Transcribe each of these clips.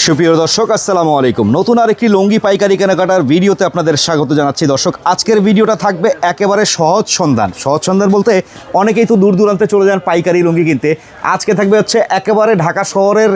সুপ্রিয় দর্শক, আসসালামু আলাইকুম। নতুন আরেকটি লুঙ্গি পাইকারি কেনাকাটার ভিডিওতে আপনাদের স্বাগত জানাচ্ছি। দর্শক, আজকের ভিডিওটা থাকবে একেবারে সহজ সন্ধান। সহজ সন্ধান বলতে অনেকেই তো দূর দূরান্তে চলে যান পাইকারি লুঙ্গি কিনতে। আজকে থাকবে হচ্ছে একেবারে ঢাকা শহরের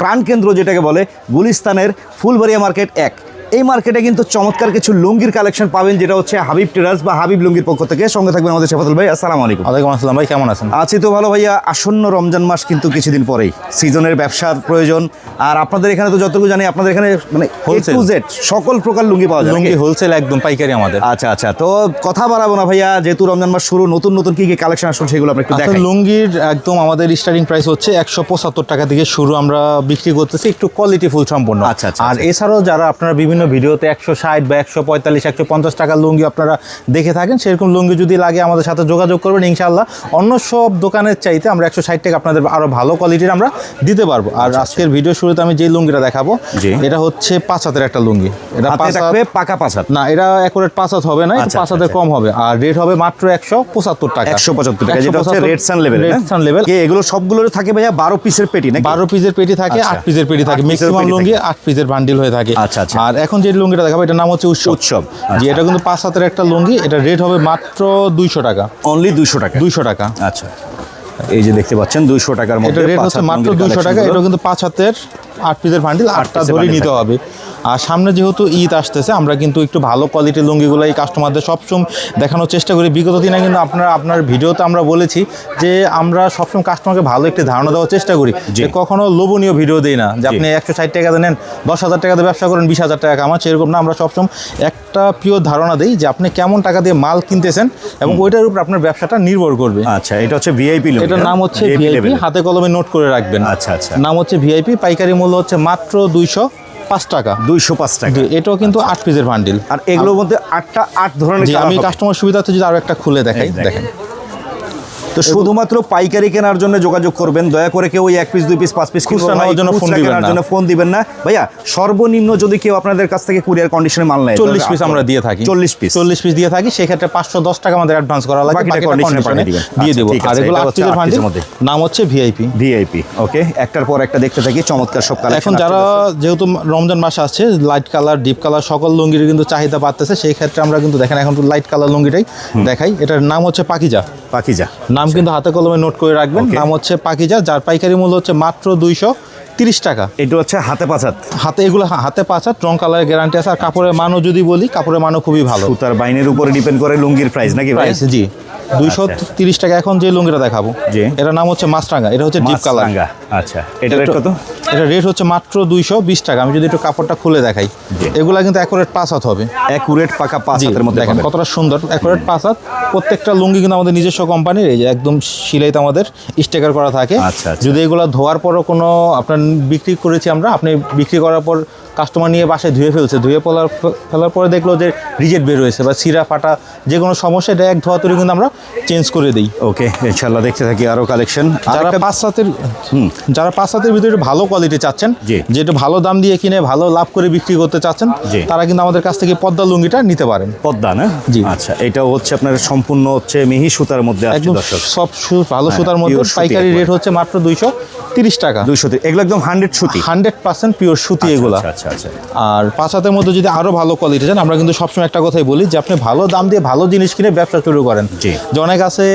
প্রাণকেন্দ্র, যেটাকে বলে গুলিস্তানের ফুলবাড়িয়া মার্কেট এক। এই মার্কেটে কিন্তু চমৎকার কিছু লুঙ্গির কালেকশন পাবেন যেটা হচ্ছে হাবিব টেরাস বা হাবিব লুঙ্গির পক্ষ থেকে। সঙ্গে থাকবেন আমাদের শেফাতুল ভাই আসসালামু আলাইকুম। ওয়ালাইকুম আসসালাম ভাই কেমন আছেন? আছি তো ভালো ভাইয়া আসন্ন রমজান মাস কিন্তু কিছুদিন পরেই। সিজনের ব্যবসার প্রয়োজন। আর আপনাদের এখানে তো যতটুকু জানি আপনাদের এখানে মানে হোলসেল জেড সকল প্রকার লুঙ্গি পাওয়া যায় লুঙ্গি হোলসেল একদম পাইকারি আমাদের। আচ্ছা আচ্ছা। তো কথা বাড়াবো না ভাইয়া যেহেতু রমজান মাস শুরু নতুন নতুন কি কি কালেকশন আসলে সেগুলো আপনি একটু দেখেন লুঙ্গির একদম আমাদের স্টার্টিং প্রাইস হচ্ছে একশো পঁচাত্তর টাকা থেকে শুরু আমরা বিক্রি করতেছি একটু কোয়ালিটি ফুল সম্পূর্ণ আচ্ছা, আচ্ছা, আর আচ্ছা। এছাড়াও যারা আপনারা বিভিন্ন ভিডিওতে একশো ষাট বা একশো পঁয়তাল্লিশ একশো পঞ্চাশ টাকার লুঙ্গি আপনারা দেখে থাকেন। সেরকম লুঙ্গি যদি লাগে আমাদের সাথে যোগাযোগ করবেন ইনশাল্লাহ অন্য সব দোকানের চাইতে আমরা একশো ষাট টাকা আপনাদের আরও ভালো কোয়ালিটির আমরা দিতে পারব। আর আজকের ভিডিও শুরুতে আমি যে লুঙ্গিটা দেখাবো আচ্ছা, এটা হচ্ছে পাঁচ হাতের একটা লুঙ্গি। এটা পাঁচ পাকা পাঁচ হাত। না এটা অ্যাকুরেট পাঁচ হাত হবে না আচ্ছা, পাঁচ হাতের আচ্ছা। কম হবে। আর রেট হবে মাত্র একশো পঁচাত্তর টাকা। একশো পঁচাত্তর টাকা যেটা হচ্ছে red sun level red sun level কি এগুলো সবগুলোর থাকে ভাইয়া? বারো পিসের পেটি নাকি? বারো পিসের পেটি থাকে আচ্ছা। আট পিসের পেটি থাকে ম্যাক্সিমাম লুঙ্গি আট পিসের বান্ডিল হয়ে থাকে। আচ্ছা, আচ্ছা। আর এখন যে লুঙ্গিটা দেখাবো এটার নাম হচ্ছে উৎসব। উৎসব। যে এটা কিন্তু পাঁচ হাতের একটা লুঙ্গি এটা রেট হবে মাত্র দুইশো টাকা। অনলি দুইশো টাকা? দুইশো টাকা। আচ্ছা। এই যে দেখতে পাচ্ছেন দুইশো টাকার মধ্যে মাত্র দুইশো টাকা এটা কিন্তু পাঁচ হাতের আট পিসের বান্ডিল আটটা ধরে নিতে হবে। আর সামনে যেহেতু ঈদ আসতেছে আমরা কিন্তু একটু ভালো কোয়ালিটির লুঙ্গিগুলো এই কাস্টমারদের সবসময় দেখানোর চেষ্টা করি। বিগত দিনে কিন্তু আপনার আপনার ভিডিওতে আমরা বলেছি যে আমরা সবসময় কাস্টমারকে ভালো একটি ধারণা দেওয়ার চেষ্টা করি। যে কখনো লোভনীয় ভিডিও দিই না যে আপনি একশো ষাট টাকা নেন দশ হাজার টাকাতে ব্যবসা করেন বিশ হাজার টাকা কামান সেরকম না। আমরা সবসময় একটা প্রিয় ধারণা দিই যে আপনি কেমন টাকা দিয়ে মাল কিনতেছেন এবং ওইটার উপর আপনার ব্যবসাটা নির্ভর করবে। আচ্ছা এটা হচ্ছে ভিআইপি এটার নাম হচ্ছে ভিআইপি হাতে কলমে নোট করে রাখবেন। আচ্ছা, আচ্ছা। নাম হচ্ছে ভিআইপি পাইকারি মূল্য হচ্ছে মাত্র দুইশো পাঁচ টাকা। দুইশো পাঁচ টাকা। এটাও কিন্তু আট পিসের বান্ডিল আর এগুলোর মধ্যে আটটা আট ধরনের আমি কাস্টমার কাস্টমার সুবিধার্থে যদি আরও একটা খুলে দেখাই দেখেন। তো শুধুমাত্র পাইকারি কেনার জন্য যোগাযোগ করবেন। দয়া করে কেউ এক পিস দুই পিস পাঁচ পিস খুচরা নেওয়ার জন্য ফোন দিবেন না। জন্য ফোন দিবেন না। ভাইয়া সর্বনিম্ন যদি কেউ আপনাদের কাছ থেকে কুরিয়ার কন্ডিশনে মাল নেয় চল্লিশ পিস আমরা দিয়ে থাকি। চল্লিশ পিস চল্লিশ পিস দিয়ে থাকি সেক্ষেত্রে পাঁচশো দশ টাকা আমাদের অ্যাডভান্স করা লাগে। দিয়ে আচ্ছা, দেবো। আর এগুলো। নাম হচ্ছে ভিআইপি ভিআইপি ওকে একটার পর একটা দেখতে থাকি চমৎকার সব কালেকশন এখন যারা যেহেতু রমজান মাস আসছে লাইট কালার ডিপ কালার সকল লুঙ্গির কিন্তু চাহিদা বাড়তেছে সেই ক্ষেত্রে আমরা কিন্তু দেখেন এখন লাইট কালার লুঙ্গিটাই দেখাই। এটার নাম হচ্ছে পাকিজা। পাকিজা। নাম কিন্তু হাতে কলমে নোট করে রাখবেন। নাম হচ্ছে পাকিজা যার পাইকারি মূল্য হচ্ছে মাত্র দুইশো তিরিশ টাকা। এটা হচ্ছে হাতে পাঁচাত। হাতে এগুলো হা- হাতে পাচাত রং কালারের গ্যারান্টি আছে। আর কাপড়ের মানও যদি বলি কাপড়ের মানও খুবই ভালো। সুতার বাইনের উপরে ডিপেন্ড করে লুঙ্গির প্রাইস নাকি ভাই? প্রাইস জি। দুইশো তিরিশ টাকা এখন যে লুঙ্গিটা দেখাবো জি। এটার নাম হচ্ছে মাছরাঙ্গা এটা হচ্ছে ডিপ কালার। আচ্ছা। এটা রেট কত? এটা রেট হচ্ছে মাত্র দুইশো বিশ টাকা। আমি যদি একটু কাপড়টা খুলে দেখাই। এগুলা কিন্তু অ্যাকোরেট পাঁচ হাত হবে। একুরেট পাকা পাঁচ হাতের মধ্যে দেখেন কতটা সুন্দর অ্যাকোরেট পাঁচ হাত। প্রত্যেকটা লুঙ্গি কিন্তু আমাদের নিজস্ব কোম্পানির এই যে একদম সিলাইতে আমাদের স্টিকার করা থাকে। আচ্ছা, আচ্ছা। যদি এগুলো ধোয়ার পরও কোনো আপনার বিক্রি করেছি আমরা আপনি বিক্রি করার পর কাস্টমার নিয়ে বাসায় ধুয়ে ফেলছে ধুয়ে ফেলার ফেলার পরে দেখল যে রিজেক্ট বের হয়েছে বা সিরা ফাটা যে কোনো সমস্যা এটা এক ধোয়া তৈরি কিন্তু আমরা চেঞ্জ করে দিই। ওকে ইনশাল্লাহ দেখতে থাকি আরও কালেকশন যারা পাঁচ সাতের হুম যারা পাঁচ সাতের ভিতরে ভালো কোয়ালিটি চাচ্ছেন। যেটা ভালো দাম দিয়ে কিনে ভালো লাভ করে বিক্রি করতে চাচ্ছেন। তারা কিন্তু আমাদের কাছ থেকে পদ্মা লুঙ্গিটা নিতে পারেন। পদ্মা না? জি। আচ্ছা এটাও হচ্ছে আপনার সম্পূর্ণ হচ্ছে মিহি সুতার মধ্যে একদম দর্শক। সব সু- ভালো হ্যাঁ, সুতার মধ্যে পাইকারি রেট হচ্ছে মাত্র দুইশো তিরিশ টাকা। দুইশো এগুলো একদম হান্ড্রেড সুতি। হান্ড্রেড পার্সেন্ট পিওর সুতি এগুলা। আচ্ছা আচ্ছা আচ্ছা। আর পাঁচ হাতের মধ্যে যদি আরও ভালো কোয়ালিটি চান আমরা কিন্তু সবসময় একটা কথাই বলি যে আপনি ভালো দাম দিয়ে ভালো জিনিস কিনে ব্যবসা শুরু করেন। কাছে অনেক আছে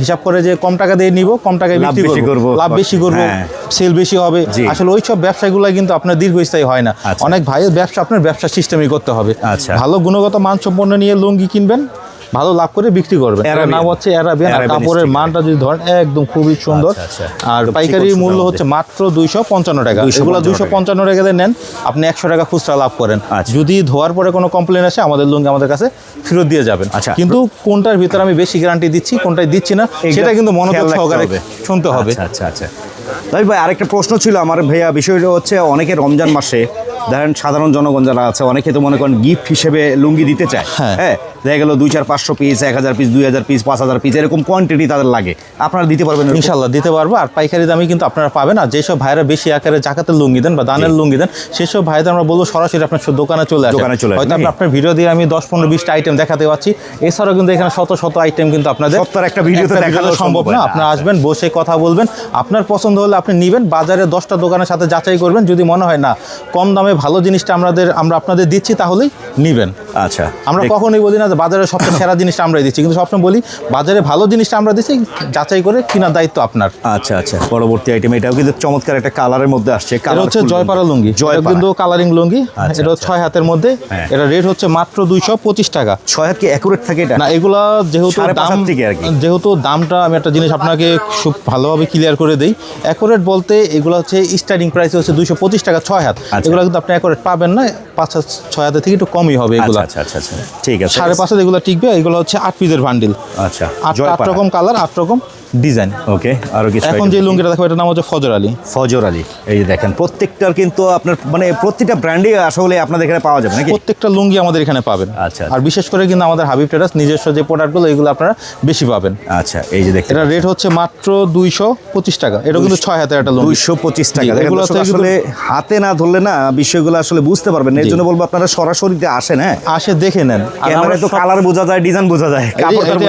হিসাব করে যে কম টাকা দিয়ে নিব কম টাকায় বিক্রি বেশি করব। লাভ বেশি করব হ্যাঁ। সেল বেশি হবে আসলে ওই সব ব্যবসাগুলো কিন্তু আপনার দীর্ঘস্থায়ী হয় না আচ্ছা। অনেক ভাইয়ের ব্যবসা আপনার ব্যবসা সিস্টেমই করতে হবে আচ্ছা। ভালো গুণগত মানসম্পন্ন নিয়ে লুঙ্গি কিনবেন ভালো লাভ করে বিক্রি করবেন। এটার নাম হচ্ছে অ্যারাবিয়ান আর কাপড়ের মানটা যদি ধরেন একদম খুবই সুন্দর। আচ্ছা, আচ্ছা। আর পাইকারি মূল্য হচ্ছে মাত্র দুইশো পঞ্চান্ন টাকা। 255 এগুলো দুইশো পঞ্চান্ন টাকা নেন আপনি একশো টাকা খুচরা লাভ করেন। আচ্ছা। যদি ধোয়ার পরে কোনো কমপ্লেন আসে আমাদের লুঙ্গি আমাদের কাছে ফেরত দিয়ে যাবেন। আচ্ছা। কিন্তু কোনটার ভিতরে আমি বেশি গ্যারান্টি দিচ্ছি কোনটাই দিচ্ছি না সেটা কিন্তু মনোযোগ খেয়াল সহকারে শুনতে হবে। আচ্ছা আচ্ছা আচ্ছা। তাই ভাই আরেকটা প্রশ্ন ছিল আমার ভাইয়া বিষয়টা হচ্ছে অনেকে রমজান মাসে ধরেন সাধারণ জনগণ যারা আছে অনেকে তো মনে করেন গিফট হিসেবে লুঙ্গি দিতে চায়। হ্যাঁ। দেখা গেলো দুই চার পাঁচশো পিস এক হাজার পিস দুই হাজার পিস পাঁচ হাজার পিস এরকম কোয়ান্টিটি তাদের লাগে। আপনারা দিতে পারবেন ইনশাল্লাহ দিতে পারব। আর পাইকারি দামে কিন্তু আপনারা পাবেন। আর যেসব ভাইরা বেশি আকারে জাকাতের লুঙ্গি দেন বা দানের লুঙ্গি দেন সেসব ভাইদের আমরা বলব সরাসরি আপনার দোকানে চলে আসে দোকানে চলে হয়তো আপনার ভিডিও দিয়ে আমি দশ পনেরো বিশটা আইটেম দেখাতে পাচ্ছি। এছাড়াও কিন্তু এখানে শত শত আইটেম কিন্তু আপনাদের একটা ভিডিওতে একটা দেখানো সম্ভব না। আপনারা আসবেন বসে কথা বলবেন। আপনার পছন্দ হলে আপনি নেবেন। বাজারে দশটা দোকানের সাথে যাচাই করবেন। যদি মনে হয় না কম দামে ভালো জিনিসটা আমাদের আমরা আপনাদের দিচ্ছি তাহলেই নেবেন। আচ্ছা। আমরা কখনোই বলি না যে বাজারে সবচেয়ে সেরা জিনিসটা আমরাই দিচ্ছি। কিন্তু সবসময় বলি বাজারে ভালো জিনিসটা আমরা দিচ্ছি যাচাই করে কেনার দায়িত্ব আপনার। আচ্ছা আচ্ছা পরবর্তী আইটেম এটাও কিন্তু চমৎকার একটা কালারের মধ্যে আসছে। এটা হচ্ছে জয়পাড়া লুঙ্গি। জয়পাড়া। কিন্তু কালারিং লুঙ্গি আচ্ছা, এটা আচ্ছা। ছয় হাতের মধ্যে। হ্যাঁ। এটা রেট হচ্ছে মাত্র দুইশো পঁচিশ টাকা। ছয় হাত কি অ্যাকুরেট থাকে এটা? না এগুলা যেহেতু দাম থেকে আর কি। যেহেতু দামটা আমি একটা জিনিস আপনাকে খুব ভালোভাবে ক্লিয়ার করে দিই। অ্যাকোরেট বলতে এগুলো হচ্ছে স্টার্টিং প্রাইস হচ্ছে দুইশো পঁচিশ টাকা ছয় হাত। আচ্ছা। এগুলো কিন্তু আপনি অ্যাকোরেট পাবেন না। পাঁচ ছয় হাতের থেকে একটু কমই হবে এগুলো। আচ্ছা আচ্ছা আচ্ছা। আচ্ছা ঠিক আছে। সাড়ে পাঁচ হাজার এগুলো টিকবে এগুলো হচ্ছে আট পিসের বান্ডিল আচ্ছা আট আট রকম কালার আট রকম ডিজাইন ওকে? আরও কিছু এখন যে লুঙ্গিটা দেখো এটার নাম হচ্ছে ফজর আলী। ফজর আলী এই যে দেখেন প্রত্যেকটার কিন্তু আপনার মানে প্রত্যেকটা ব্র্যান্ডই আসলে আপনাদের এখানে পাওয়া যাবে নাকি? প্রত্যেকটা লুঙ্গি আমাদের এখানে পাবেন। আচ্ছা। আর বিশেষ করে কিন্তু আমাদের হাবিব টেরাস নিজস্ব যে প্রোডাক্টগুলো এগুলো আপনারা বেশি পাবেন। আচ্ছা এই যে দেখেন। এটা রেট হচ্ছে মাত্র দুইশো পঁচিশ টাকা। এটা কিন্তু ছয় হাতের একটা লুঙ্গি। দুইশো পঁচিশ টাকা। এগুলো আসলে হাতে না ধরলে না বিষয়গুলো আসলে বুঝতে পারবেন। এর জন্য বলব আপনারা সরাসরি আসেন হ্যাঁ? আসে দেখে নেন। আমরা ক্যামেরায় তো কালার বোঝা যায় ডিজাইন বোঝা যায়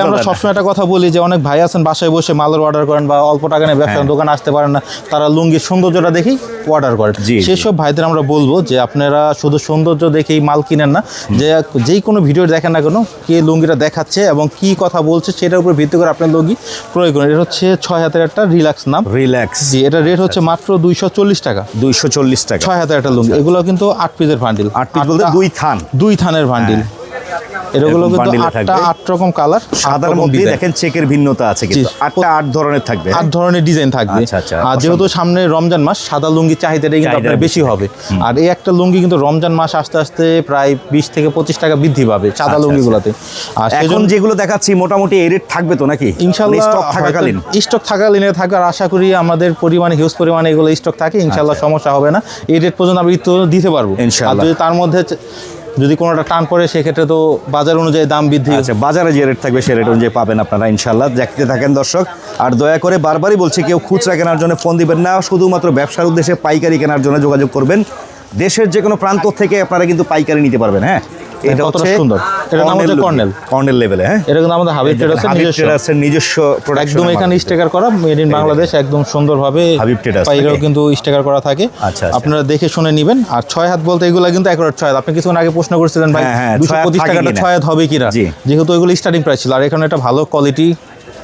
আমরা সবসময় একটা কথা বলি যে অনেক ভাই আছেন বাসায় বসে মালের অর্ডার করেন বা অল্প টাকা নিয়ে ব্যবসা হ্যাঁ। দোকানে আসতে পারেন না তারা লুঙ্গির সৌন্দর্যটা দেখেই অর্ডার করেন। সেসব ভাইদের আমরা বলব যে আপনারা শুধু সৌন্দর্য দেখেই মাল কিনেন না যে যেই কোনো ভিডিও দেখেন না কেন কে লুঙ্গিটা দেখাচ্ছে এবং কি কথা বলছে সেটার উপর ভিত্তি করে আপনার লুঙ্গি ক্রয় করেন। এটা হচ্ছে ছয় হাতের একটা রিল্যাক্স নাম। রিল্যাক্স। জি এটা রেট হচ্ছে মাত্র দুইশো চল্লিশ টাকা। দুইশো চল্লিশ টাকা। ছয় হাতের একটা লুঙ্গি। এগুলো কিন্তু আট পিসের ভান্ডিল আট পিস বলতে দুই থান। দুই থানের ভান্ডিল এগুলো কিন্তু আটটা আট রকম কালার সাদার মধ্যে দেখেন চেকের ভিন্নতা আছে কিন্তু। আটটা আট ধরনের থাকবে। আট ধরনের ডিজাইন থাকবে। আচ্ছা, আচ্ছা, আর যেহেতু সামনে রমজান মাস সাদা লুঙ্গি চাহিদাটা কিন্তু আপনার বেশি হবে। আর এই একটা লুঙ্গি কিন্তু রমজান মাস আস্তে আস্তে প্রায় বিশ থেকে পঁচিশ টাকা বৃদ্ধি পাবে সাদা আচ্ছা, লুঙ্গিগুলোতে। আর এখন যেগুলো দেখাচ্ছি মোটামুটি এই রেট থাকবে তো নাকি? ইনশাল্লাহ স্টক থাকাকালীন। স্টক থাকাকালীনে আশা করি আমাদের পরিমাণে হিউজ পরিমাণে এগুলো স্টক থাকে। ইনশাল্লাহ সমস্যা হবে না। এই রেট পর্যন্ত আমি দিতে পারব। আর। যদি তার মধ্যে যদি কোনোটা টান পড়ে সেক্ষেত্রে তো বাজার অনুযায়ী দাম বৃদ্ধি আছে বাজারে যে রেট থাকবে সে রেট অনুযায়ী পাবেন আপনারা ইনশাল্লাহ দেখতে থাকেন দর্শক আর দয়া করে বারবারই বলছি কেউ খুচরা কেনার জন্য ফোন দিবেন না শুধুমাত্র ব্যবসার উদ্দেশ্যে পাইকারি কেনার জন্য যোগাযোগ করবেন। দেশের যে কোনো প্রান্ত থেকে আপনারা কিন্তু পাইকারি নিতে পারবেন হ্যাঁ? এটা হচ্ছে সুন্দর। এটা নাম হচ্ছে কর্নেল। কর্নেল লেভেলে হ্যাঁ? এটা কিন্তু আমাদের হাবিব ট্রেডার্সের নিজস্ব। Production একদম এখানে। স্টিকার করা মেড ইন বাংলাদেশ একদম সুন্দরভাবে হাবিব ট্রেডার্স কিন্তু স্টিকার করা থাকে। আচ্ছা, আচ্ছা। আপনারা দেখে শুনে নেবেন। আর ছয় হাত বলতে এগুলো কিন্তু একবার ছয় হাত। আপনি কিছুক্ষণ আগে প্রশ্ন করেছিলেন ভাই হ্যাঁ, হ্যাঁ, দুশো পঁচিশ টাকাটা ছয় হাত হবে কিনা? যেহেতু এগুলো স্টার্টিং প্রাইস ছিল। আর এখানে একটা ভালো কোয়ালিটি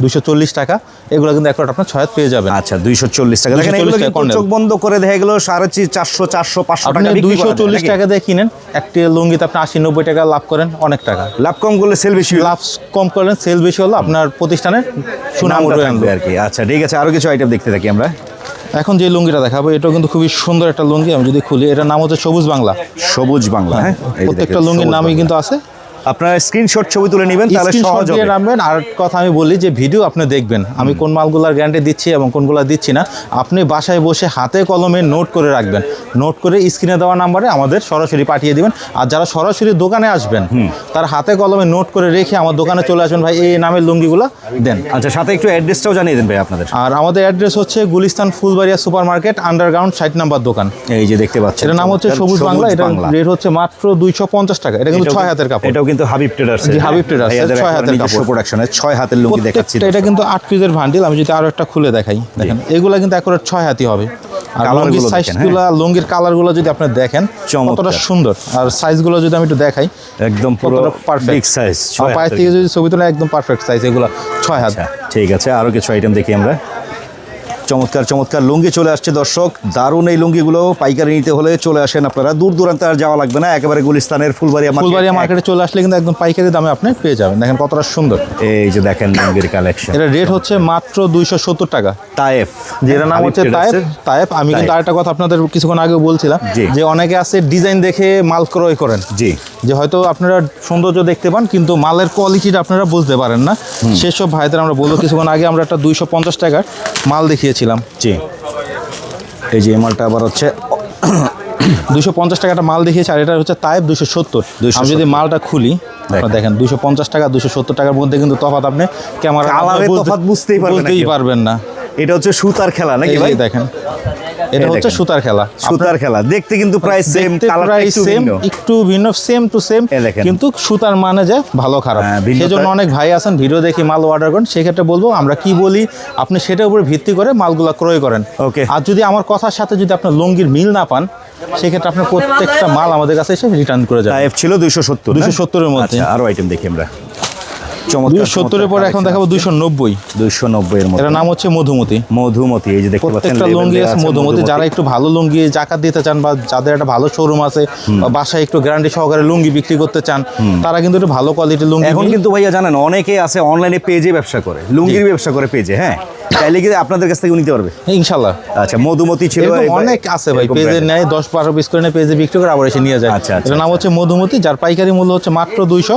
দুশো টাকা। এগুলো কিন্তু আপনার পেয়ে যাবেন। আচ্ছা দুইশো চল্লিশ টাকা। দেখেন এগুলো কিন্তু চোখ বন্ধ করে দেখা গেলো সাড়ে চারশো চারশো পাঁচশো টাকা দুইশো চল্লিশ টাকা দিয়ে কিনেন। একটি লুঙ্গিতে আপনি আশি নব্বই টাকা লাভ করেন অনেক টাকা। লাভ কম করলে সেল বেশি লাভ কম করলেন সেল বেশি হলো আপনার প্রতিষ্ঠানের সুনাম আনবে। আর কি। আচ্ছা ঠিক আছে আরও কিছু আইটেম দেখতে থাকি আমরা। এখন যে লুঙ্গিটা দেখাবো এটাও কিন্তু খুবই সুন্দর একটা লুঙ্গি। আমি যদি খুলি এটার নাম হচ্ছে সবুজ বাংলা। সবুজ বাংলা হ্যাঁ? প্রত্যেকটা লুঙ্গির নামই কিন্তু আছে। আপনারা স্ক্রিনশট ছবি তুলে নেবেন তাহলে সহজ হবে। রাখবেন আর কথা আমি বলি যে ভিডিও আপনি দেখবেন। আমি কোন মালগুলার গ্যারান্টি দিচ্ছি এবং কোনগুলো দিচ্ছি না আপনি বাসায় বসে হাতে কলমে নোট করে রাখবেন। নোট করে স্ক্রিনে দেওয়া নাম্বারে আমাদের সরাসরি পাঠিয়ে দিবেন। আর যারা সরাসরি দোকানে আসবেন তার হাতে কলমে নোট করে রেখে আমার দোকানে চলে আসবেন। ভাই এই নামের লুঙ্গিগুলো দেন। আচ্ছা সাথে একটু অ্যাড্রেসটাও জানিয়ে দেন ভাই আপনাদের। আর আমাদের অ্যাড্রেস হচ্ছে Gulistan Fulbaria super market underground ষাট নাম্বার দোকান। এই যে দেখতে পাচ্ছেন। এটার নাম হচ্ছে সবুজ বাংলা এটা রেট হচ্ছে মাত্র দুইশো পঞ্চাশ টাকা। এটা কিন্তু ছয় হাতের কাপড়। এটাও কিন্তু হাবিব ট্রেডার্স জি, হাবিব ট্রেডার্স, ছয় হাতের কাপড়। প্রোডাকশনের ছয় হাতের লুঙ্গি দেখাচ্ছি। এটা কিন্তু আট পিসের ভান্ডিল আমি যদি আরও একটা খুলে দেখাই। দেখেন এগুলা কিন্তু একবার ছয় হাতি হবে। আর লুঙ্গিরগুলো সাইজগুলো লুঙ্গির কালারগুলো যদি আপনি দেখেন। কতটা সুন্দর। আর সাইজগুলো যদি আমি একটু দেখাই একদম পুরো। বিগ সাইজ পায়ের থেকে যদি ছবি তোলা একদম পারফেক্ট সাইজ এগুলো ছয় হাত। আচ্ছা ঠিক আছে। আরও কিছু আইটেম দেখি আমরা। চমৎকার চমৎকার লুঙ্গি চলে আসছে দর্শক। দারুণ এই লুঙ্গিগুলো পাইকারি নিতে হলে চলে আসেন আপনারা। দূর দূরান্তে আর যাওয়া লাগবে না একেবারে গুলিস্তানের ফুলবাড়িয়া। ফুলবাড়িয়া মার্কেটে চলে আসলে কিন্তু একদম পাইকারি দামে আপনি পেয়ে যাবেন। দেখেন কতটা সুন্দর। এই যে দেখেন লুঙ্গির কালেকশন এটা রেট হচ্ছে মাত্র দুইশো সত্তর টাকা। তায়েফ। যেটা নাম হচ্ছে ট্রেডার্সের। তায়েব আমি কিন্তু। আরেকটা কথা আপনাদের কিছুক্ষণ আগে বলছিলাম যে অনেকে আছে ডিজাইন দেখে মাল ক্রয় করেন। জি। যে হয়তো আপনারা সৌন্দর্য দেখতে পান কিন্তু মালের কোয়ালিটিটা আপনারা বুঝতে পারেন না। সেসব ভাইদের আমরা বলব কিছুক্ষণ আগে আমরা একটা দুইশো পঞ্চাশ টাকার মাল দেখিয়েছিলাম জি। এই যে মালটা আবার হচ্ছে দুশো পঞ্চাশ টাকাটা মাল দেখিয়েছে আর এটা হচ্ছে তাইপ দুশো সত্তর। 270 আমি যদি মালটা খুলি আপনারা দেখেন দুশো পঞ্চাশ টাকা দুশো সত্তর টাকার মধ্যে কিন্তু তফাত আপনি ক্যামেরা বুঝতেই পারবেন না। এটা হচ্ছে সুতার খেলা নাকি ভাই? দেখেন। এটা হচ্ছে সুতার খেলা। সুতার খেলা। দেখতে কিন্তু প্রায় সেম একটু ভিন্ন। সেম টু সেম কিন্তু সুতার মানে যে ভালো খারাপ। হ্যাঁ, সেজন্য অনেক ভাই আছেন ভিডিও দেখি মাল অর্ডার করেন। সেক্ষেত্রে বলব আমরা কি বলি আপনি সেটার উপর ভিত্তি করে মালগুলা ক্রয় করেন। Okay. আর যদি আমার কথার সাথে যদি আপনার লুঙ্গির মিল না পান সেক্ষেত্রে আপনার প্রত্যেকটা মাল আমাদের কাছে এসে রিটার্ন করে যায় ছিল দুইশো সত্তর 270 সত্তরের মধ্যে। আচ্ছা আরও আইটেম দেখি আমরা। সত্তরের পরে এখন দেখাবো দুশো নব্বই। দুইশো নব্বই এর মধ্যে নাম হচ্ছে মধুমতি। মধুমতি এই যে দেখতে প্রত্যেকটা লুঙ্গি আছে মধুমতি। যারা একটু ভালো লুঙ্গি জাকাত দিতে চান বা যাদের একটা ভালো শোরুম আছে বা বাসায় একটু গ্যারান্টি সহকারে লুঙ্গি বিক্রি করতে চান তারা কিন্তু একটু ভালো কোয়ালিটির লুঙ্গি এখন কিন্তু ভাইয়া জানেন অনেকে আছে অনলাইনে পেজে ব্যবসা করে লুঙ্গির ব্যবসা করে পেজে হ্যাঁ? চাইলে কি আপনাদের কাছ থেকে নিতে পারবে? ইনশাল্লাহ। আচ্ছা মধুমতি ছিল অনেক আছে ভাই পেজে নেয় দশ বারো পিস করে নেয় পেজে বিক্রি করে আবার এসে নিয়ে যায়। আচ্ছা, আচ্ছা, এটার নাম হচ্ছে মধুমতি যার পাইকারি মূল্য হচ্ছে মাত্র দুইশো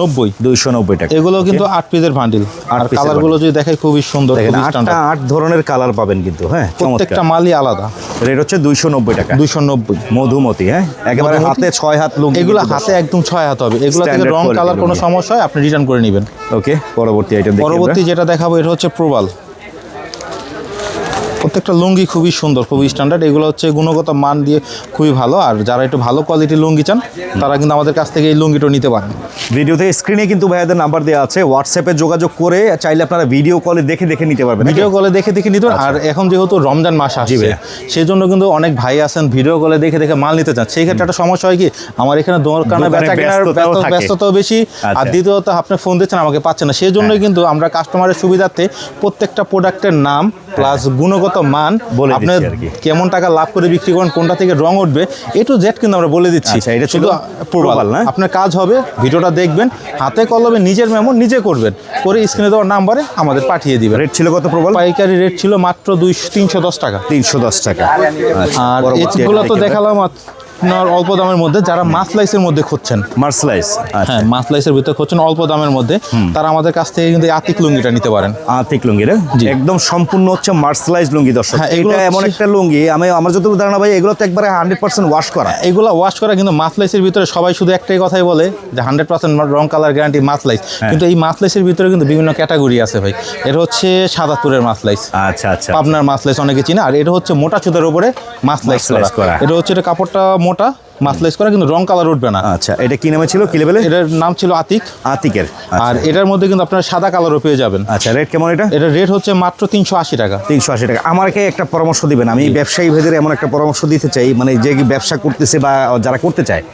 নব্বই। দুইশো নব্বই টাকা। এগুলো কিন্তু আট পিসের ভান্ডিল আর কালারগুলো যদি দেখাই খুবই সুন্দর আটটা আট ধরনের কালার পাবেন কিন্তু হ্যাঁ প্রত্যেকটা মালই আলাদা। রেট হচ্ছে দুইশো নব্বই টাকা। দুইশো নব্বই। মধুমতি হ্যাঁ একেবারে হাতে ছয় হাত লুঙ্গি এগুলো হাতে একদম ছয় হাত হবে। এগুলো থেকে রং কালার কোনো সমস্যা হয় আপনি রিটার্ন করে নেবেন। ওকে পরবর্তী আইটেম পরবর্তী যেটা দেখাবো এটা হচ্ছে প্রবাল প্রত্যেকটা লুঙ্গি খুবই সুন্দর খুবই স্ট্যান্ডার্ড এগুলো হচ্ছে গুণগত মান দিয়ে খুবই ভালো। আর যারা একটু ভালো কোয়ালিটির লুঙ্গি চান তারা কিন্তু আমাদের কাছ থেকে এই লুঙ্গিটা নিতে পারেন। ভিডিওতে স্ক্রিনে কিন্তু ভাইয়াদের নাম্বার দেওয়া আছে। হোয়াটসঅ্যাপে যোগাযোগ করে চাইলে আপনারা ভিডিও কলে দেখে দেখে নিতে পারবেন ভিডিও কলে দেখে দেখে নিতে পারেন। আর এখন যেহেতু রমজান মাস আসছে সেই জন্য কিন্তু অনেক ভাই আছেন ভিডিও কলে দেখে দেখে মাল নিতে চান। সেই ক্ষেত্রে একটা সমস্যা হয় কি আমার এখানে দোকানে দোকানে বেচা কেনার ব্যস্ততাও ব্যস্ত- থাকে। ব্যস্ততাও বেশি। আর আচ্ছা। দ্বিতীয়ত আপনি ফোন দিচ্ছেন আমাকে পাচ্ছেন না। সেই জন্যই কিন্তু আমরা কাস্টমারের সুবিধার্থে প্রত্যেকটা প্রোডাক্টের নাম প্লাস গুণগত মান আপনার কেমন টাকা লাভ করে বিক্রি করেন কোনটা থেকে রং উঠবে এ টু জেড কিন্তু আমরা বলে দিচ্ছি। আচ্ছা, এটা ছিল শুধু প্রবাল না? আপনার কাজ হবে ভিডিওটা দেখবেন হাতে কলমে নিজের মেমো নিজে করবেন করে স্ক্রিনে দেওয়ার নাম্বারে আমাদের পাঠিয়ে দিবেন। রেট ছিল কত প্রবাল? পাইকারি রেট ছিল মাত্র দুইশো তিনশো দশ টাকা। তিনশো দশ টাকা। আর এগুলো তো দেখালাম আপনার অল্প দামের মধ্যে যারা মাছ লাইসের মধ্যে খুঁজছেন। মার্সলাইস আচ্ছা। হ্যাঁ মাছ লাইসের ভিতরে খুঁজছেন অল্প দামের মধ্যে। তারা আমাদের কাছ থেকে কিন্তু আতিক লুঙ্গিটা নিতে পারেন। আতিক লুঙ্গি জি। একদম সম্পূর্ণ হচ্ছে মার্সলাইজ লুঙ্গি দর্শক। হ্যাঁ, এটা এমন একটা লুঙ্গি আমি আমার যতটুকু ধারণা ভাই এগুলো তো একবারে হান্ড্রেড পার্সেন্ট ওয়াশ করা। এগুলো ওয়াশ করা কিন্তু মাছ লাইসের ভিতরে সবাই শুধু একটাই কথাই বলে যে হান্ড্রেড পার্সেন্ট রং কালার গ্যারান্টি মাছ লাইস হ্যাঁ। কিন্তু এই মাছ লাইসের ভিতরে কিন্তু বিভিন্ন ক্যাটাগরি আছে ভাই। এটা হচ্ছে সাদাপুরের মাছ লাইস আচ্ছা আচ্ছা। পাবনার মাছ লাইস অনেকে চিনে আর এটা হচ্ছে মোটা চুতার উপরে মাছ লাইস করা। করা। এটা হচ্ছে এটা কাপড়টা মোটা মাছ লাইস করা কিন্তু রং কালার উঠবে না। আচ্ছা এটা কি নামে ছিল? কি লেভেলে এটার নাম ছিল আতিক। আতিকের আর এটার মধ্যে কিন্তু আপনারা সাদা কালারও পেয়ে যাবেন। আচ্ছা রেট কেমন এটা? এটার রেট হচ্ছে মাত্র তিনশো আশি টাকা। তিনশো আশি টাকা। আমাকে একটা পরামর্শ দিবেন। আমি ব্যবসায়ী ভেদের এমন একটা পরামর্শ দিতে চাই মানে যে ব্যবসা করতেছে বা যারা করতে চায়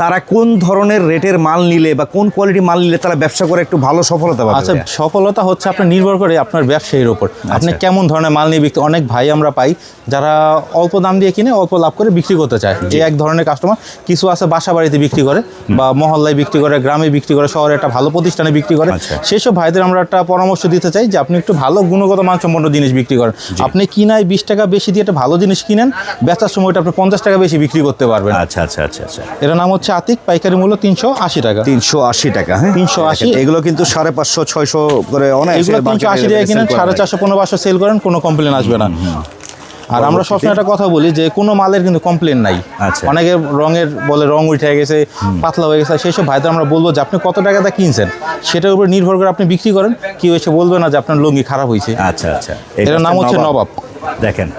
তারা কোন ধরনের রেটের মাল নিলে বা কোন কোয়ালিটি মাল নিলে তারা ব্যবসা করে একটু ভালো সফলতা পাবে আচ্ছা সফলতা হচ্ছে আপনার নির্ভর করে আপনার ব্যবসায়ীর ওপর আপনি কেমন ধরনের মাল নিয়ে বিক্রি অনেক ভাই আমরা পাই যারা অল্প দাম দিয়ে কিনে অল্প লাভ করে বিক্রি করতে চায়। এই এক ধরনের কাস্টমার কিছু আছে বাসা বাড়িতে বিক্রি করে বা মহল্লায় বিক্রি করে গ্রামে বিক্রি করে শহরে একটা ভালো প্রতিষ্ঠানে বিক্রি করে। আচ্ছা। সেসব ভাইদের আমরা একটা পরামর্শ দিতে চাই যে আপনি একটু ভালো গুণগত মানসম্পন্ন জিনিস বিক্রি করেন। আপনি কিনায় বিশ টাকা বেশি দিয়ে একটা ভালো জিনিস কিনেন বেচার সময়টা আপনি পঞ্চাশ টাকা বেশি বিক্রি করতে পারবেন। আচ্ছা আচ্ছা আচ্ছা আচ্ছা। এটার নাম হচ্ছে আতিক পাইকারি মূল্য তিনশো আশি টাকা। তিনশো আশি টাকা হ্যাঁ? 380 দেখেন, এগুলো কিন্তু সাড়ে পাঁচশো ছয়শো করে অনেক এগুলো তিনশো আশি টাকা কিনেন সাড়ে চারশো পনেরো পাঁচশো সেল করেন কোনো কমপ্লেন আসবে না। আর আমরা সবসময় একটা কথা বলি যে কোনো মালের কিন্তু কমপ্লেন নাই। অনেকে অনেকের রঙের বলে রং উঠে গেছে পাতলা হয়ে গেছে সেই সব ভাইদের আমরা বলব যে আপনি কত টাকা দা কিনছেন? সেটার উপর নির্ভর করে আপনি বিক্রি করেন কি হয়েছে বলবে না যে আপনার লুঙ্গি খারাপ হয়েছে। আচ্ছা আচ্ছা। এটার নাম হচ্ছে নবাব। দেখেন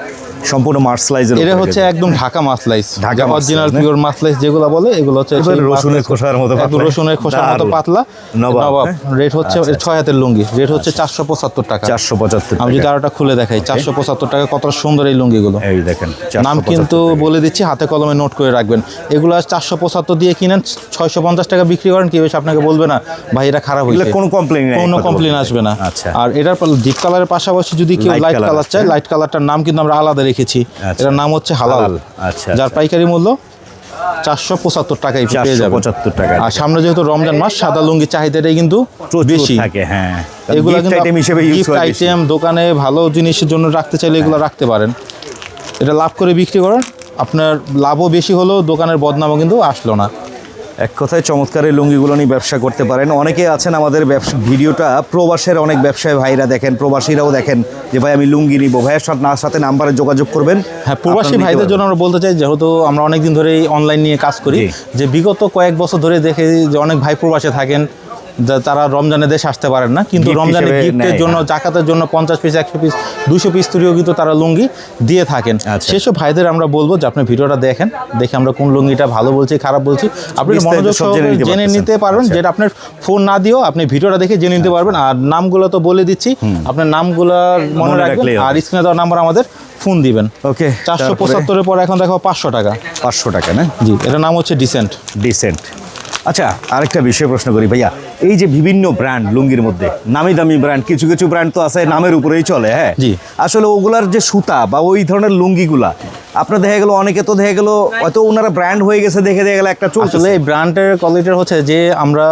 সম্পূর্ণ মার্সলাইজের এটা হচ্ছে একদম ঢাকা মাছলাইস ঢাকা অরিজিনাল পিওর মাছলাইস যেগুলো বলে এগুলো হচ্ছে রসুনের খোসার মতো পাতলা। রসুনের খোসার মতো পাতলা। নবাব, নবাব হ্যাঁ? রেট হচ্ছে আচ্ছা, ছয় হাতের লুঙ্গি রেট হচ্ছে চারশো পঁচাত্তর টাকা। চারশো পঁচাত্তর আমি যদি আরোটা খুলে দেখাই চারশো পঁচাত্তর টাকা কত সুন্দর এই লুঙ্গিগুলো। এই দেখেন নাম কিন্তু বলে দিচ্ছি হাতে কলমে নোট করে রাখবেন। এগুলো চারশো পঁচাত্তর দিয়ে কিনেন ছয়শো পঞ্চাশ টাকা বিক্রি করেন কি হয়েছে আপনাকে বলবে না ভাই এটা খারাপ হয়েছে। কোনো কমপ্লেন নেই কোনো কমপ্লেন আসবে না। আচ্ছা। আর এটার ডিপ কালারের পাশাপাশি যদি কেউ লাইট কালার চায় লাইট লাইট কালারটার নাম কিন্তু আমরা আলাদা রেখেছি। আচ্ছা। এটার নাম হচ্ছে হালাল। হালাল, আচ্ছা, যার আচ্ছা। পাইকারি মূল্য চারশো পঁচাত্তর টাকায় পেয়ে যাবেন। পঁচাত্তর টাকা। আর সামনে যেহেতু রমজান মাস সাদা লুঙ্গি চাহিদাটাই কিন্তু বেশি। থাকে হ্যাঁ। এগুলো আইটেম হিসেবে গিফট আইটেম দোকানে ভালো জিনিসের জন্য রাখতে চাইলে এগুলো রাখতে পারেন। এটা লাভ করে বিক্রি করেন। আপনার লাভও বেশি হলেও দোকানের বদনামও কিন্তু আসলো না। এক কথায় চমৎকার এই লুঙ্গিগুলো নিয়ে ব্যবসা করতে পারেন। অনেকে আছেন আমাদের ব্যবসা ভিডিওটা প্রবাসের অনেক ব্যবসায়ী ভাইরা দেখেন প্রবাসীরাও দেখেন যে ভাই আমি লুঙ্গি নিব। ভাইয়ের সাথে না সাথে নাম্বারে যোগাযোগ করবেন। হ্যাঁ প্রবাসী ভাইদের জন্য আমরা বলতে চাই যেহেতু আমরা অনেকদিন ধরেই অনলাইন নিয়ে কাজ করি যে বিগত কয়েক বছর ধরে দেখে যে অনেক ভাই প্রবাসে থাকেন তারা রমজানে দেশে আসতে পারেন না কিন্তু Gift রমজানে গিফটের জন্য। জাকাতের জন্য পঞ্চাশ পিস একশো পিস দুশো পিস তৈরিও কিন্তু তারা লুঙ্গি দিয়ে থাকেন। আচ্ছা। সেসব ভাইদের আমরা বলব যে আপনি ভিডিওটা দেখেন দেখে আমরা কোন লুঙ্গিটা ভালো বলছি খারাপ বলছি। আপনি মনোযোগ জেনে নিতে পারবেন আচ্ছা। যেটা আপনার ফোন না দিয়েও আপনি ভিডিওটা দেখে জেনে নিতে পারবেন। আর নামগুলো তো বলে দিচ্ছি আপনার নামগুলো মনে রাখবেন আর স্ক্রিনে দেওয়ার নাম্বার আমাদের ফোন দিবেন। ওকে চারশো পঁচাত্তরের পর এখন দেখো পাঁচশো টাকা। পাঁচশো টাকা না? জি এটার নাম হচ্ছে ডিসেন্ট ডিসেন্ট আচ্ছা আরেকটা বিষয় প্রশ্ন করি ভাইয়া। এই যে বিভিন্ন ব্র্যান্ড লুঙ্গির মধ্যে নামি দামি ব্র্যান্ড কিছু কিছু ব্র্যান্ড তো আছে নামের উপরেই চলে হ্যাঁ জি। আসলে ওগুলার যে সুতা বা ওই ধরনের লুঙ্গিগুলা আপনার দেখা গেল অনেকে তো দেখা গেল হয়তো ওনারা ব্র্যান্ড হয়ে গেছে দেখে দেখা গেল একটা চলছে এই ব্র্যান্ডের কোয়ালিটির হচ্ছে যে আমরা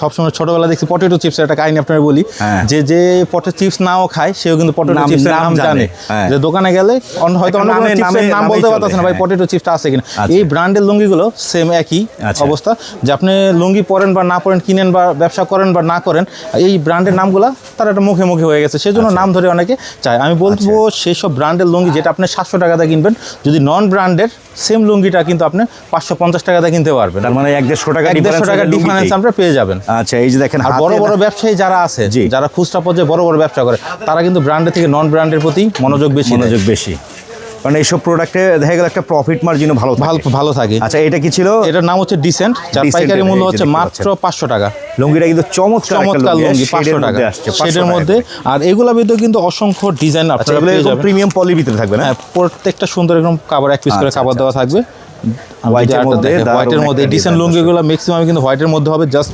সবসময় ছোটবেলা দেখছি পটেটো চিপস একটা কাহিনী আপনার বলি হ্যাঁ। যে যে পটেটো চিপস নাও খায় সেও কিন্তু পটেটো চিপসের নাম জানে। হ্যাঁ। যে দোকানে গেলে হয়তো অন্য কোনো চিপসের নাম বলতে পারতেছে না ভাই হ্যাঁ। পটেটো চিপসটা আছে কিনা আচ্ছা। এই ব্র্যান্ডের লুঙ্গিগুলো সেম একই আচ্ছা। অবস্থা যে আপনি লুঙ্গি পরেন বা না পরেন কিনেন বা ব্যবসা করেন বা না করেন এই ব্র্যান্ডের নামগুলো তার একটা মুখে মুখে হয়ে গেছে। সেজন্য আচ্ছা। নাম ধরে অনেকে চায়। আমি বলব সেই সব ব্র্যান্ডের লুঙ্গি যেটা আপনি সাতশো টাকাতে কিনবেন যদি নন ব্র্যান্ডের সেম লুঙ্গিটা কিন্তু আপনি পাঁচশো পঞ্চাশ টাকাতে কিনতে পারবেন। তার মানে এক দেড়শো টাকা দেড়শো টাকা ডিফারেন্স। আমরা পেয়ে যাবেন। আচ্ছা এই যে দেখেন আর বড় বড় ব্যবসায়ী যারা আছে। যারা খুচরা পর্যায়ে বড় বড় ব্যবসা করে তারা কিন্তু ব্র্যান্ডের থেকে নন ব্র্যান্ডের প্রতি মনোযোগ বেশি মনোযোগ বেশি। কারণ এইসব প্রোডাক্টে দেখা গেল একটা প্রফিট মার্জিনও ভালো ভালো থাকে। ভালো থাকে। আচ্ছা এটা কি ছিল? এটার নাম হচ্ছে ডিসেন্ট যার পাইকারি মূল্য হচ্ছে মাত্র পাঁচশো টাকা। লুঙ্গিটা কিন্তু চমৎকার চমৎকার লুঙ্গি, পাঁচশো টাকা। আসছে, 500 সেটার মধ্যে আর এগুলোর ভিতরে কিন্তু অসংখ্য ডিজাইন আপনার এগুলো প্রিমিয়াম পলির ভিতরে থাকবে না? হ্যাঁ প্রত্যেকটা সুন্দর এরকম কাবার এক পিস করে আচ্ছা, কাবার আচ্ছা, দেওয়া থাকবে। এর মধ্যে হোয়াইটের মধ্যে ডিসেন্ট লুঙ্গিগুলো ম্যাক্সিমাম কিন্তু হোয়াইটের মধ্যে হবে জাস্ট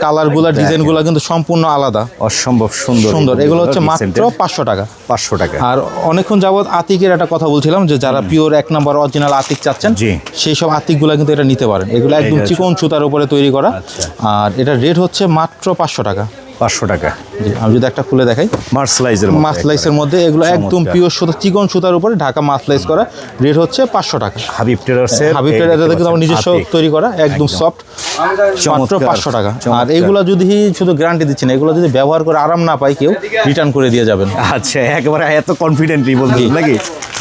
কালারগুলো ডিজাইনগুলো কিন্তু সম্পূর্ণ আলাদা। অসম্ভব সুন্দর সুন্দর। এগুলো হচ্ছে মাত্র পাঁচশো টাকা। পাঁচশো টাকা। আর অনেকক্ষণ যাবৎ আতিকের একটা কথা বলছিলাম যে যারা পিওর এক নাম্বার অরিজিনাল আতিক চাচ্ছেন সেই সব আতিকগুলো কিন্তু এটা নিতে পারেন। এগুলো একদম চিকন সুতার উপরে তৈরি করা। আচ্ছা। আর এটা রেট হচ্ছে মাত্র পাঁচশো টাকা। পাঁচশো টাকা। জি আমি যদি একটা খুলে দেখাই। মার্সলাইজের মাসলাইসের মধ্যে এগুলো একদম পিওর সুতা চিকন সুতার উপরে ঢাকা মাসলাইস করা। রেট হচ্ছে পাঁচশো টাকা। হাবিব টেলার্সের হাবিব দেখতে কিন্তু আমার নিজস্ব তৈরি করা একদম সফট মাত্র পাঁচশো টাকা। আর এগুলো যদি শুধু গ্যারান্টি দিচ্ছি না এগুলো যদি ব্যবহার করে আরাম না পায় কেউ রিটার্ন করে দিয়ে যাবেন। আচ্ছা একেবারে এত কনফিডেন্টলি বলতে নাকি?